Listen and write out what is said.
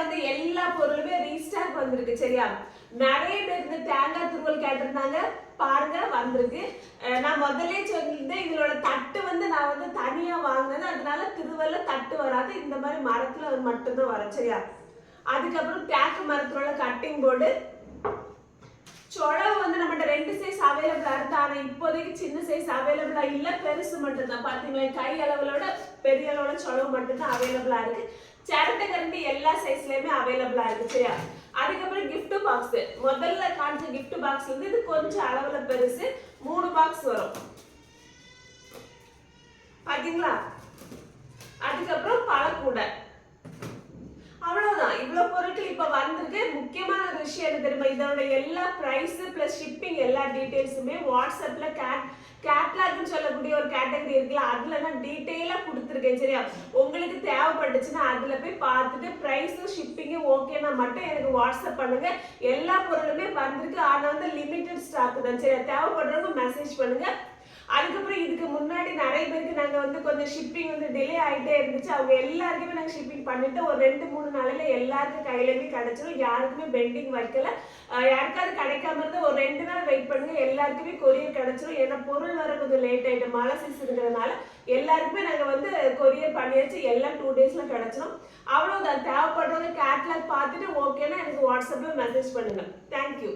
வந்து எல்லா பொருளுமே ரீஸ்டாக் வந்திருக்கு சரியா? நிறைய பேர் இந்த தேங்காய் துருவல் கேட்டிருந்தாங்க. பாருங்க வந்திருக்கு. நான் முதல்ல சொல்லியிருந்தேன் இதோட தட்டு வந்து நான் வந்து தனியா வாங்கினது அதனால திருவல்ல தட்டு வராது. இந்த மாதிரி மரத்துல அது மட்டும்தான் வரும் சரியா? அதுக்கப்புறம் தேக்கு மரத்துல கட்டிங் போர்டு சொலவு வந்து நம்மகிட்ட ரெண்டு சைஸ் அவைலபிளா இருக்கு ஆனா இப்போதைக்கு சின்ன சைஸ் அவைலபிளா இல்ல. பெருசு மட்டும்தான். பாத்தீங்கன்னா கை அளவுலோட பெரிய அளவோட சொலவு மட்டும்தான் அவைலபிளா இருக்கு. சேரட்டை கரண்டி எல்லா சைஸ்லயுமே அவைலபிளா இருக்கு சரியா? அதுக்கப்புறம் கிஃப்ட் பாக்ஸ் முதல்ல காமிச்ச கிஃப்ட் பாக்ஸ் வந்து இது கொஞ்சம் அளவுல பெருசு மூணு பாக்ஸ் வரும். பாத்தீங்களா? அதுக்கப்புறம் பழக்கூடை. அவ்வளவுதான். இவ்வளவு பொருட்கள் இப்ப வந்திருக்கு. முக்கியமான ஒரு விஷயம் என்ன தெரியுமா? இதோட எல்லா பிரைஸ் பிளஸ் ஷிப்பிங் எல்லா டீடைல்ஸுமே வாட்ஸ்அப்ல கேட் ஒரு கேட்டகரி இருக்குல்ல அதுல நான் டீட்டெயிலா கொடுத்துருக்கேன் சரியா? உங்களுக்கு தேவைப்பட்டுச்சுன்னா அதுல போய் பார்த்துட்டு ப்ரைஸும் ஷிப்பிங்கும் ஓகேனா மட்டும் எனக்கு வாட்ஸ்அப் பண்ணுங்க. எல்லா பொருளுமே வந்திருக்கு. ஆனா வந்து லிமிட்டட் ஸ்டாக் தான் சரியா? தேவைப்படுறவங்க மெசேஜ் பண்ணுங்க. அதுக்கப்புறம் இதுக்கு முன்னாடி நிறைய பேருக்கு நாங்க வந்து கொஞ்சம் ஷிப்பிங் வந்து டிலே ஆகிட்டே இருந்துச்சு. அவங்க எல்லாருக்குமே நாங்கள் ஷிப்பிங் பண்ணிட்டு ஒரு ரெண்டு மூணு நாளில் எல்லாருக்கும் கையிலயுமே கிடைச்சிரும். யாருக்குமே பெண்டிங் வைக்கல. யாருக்காவது கிடைக்காம இருந்தால் ஒரு நாள் வெயிட் பண்ணுங்க. எல்லாருக்குமே கொரியர் கிடைச்சிரும். ஏன்னா பொருள் வர கொஞ்சம் லேட் ஆகிட்டு மழை சீசனுங்கிறதுனால எல்லாருக்குமே நாங்க வந்து கொரியர் பண்ணியாச்சு. எல்லாம் டூ டேஸ்ல கிடைச்சிரும். அவ்வளவுதான். தேவைப்படுறது கேட்லாக் பார்த்துட்டு ஓகேன்னா எனக்கு வாட்ஸ்அப்ல மெசேஜ் பண்ணுங்க. தேங்க்யூ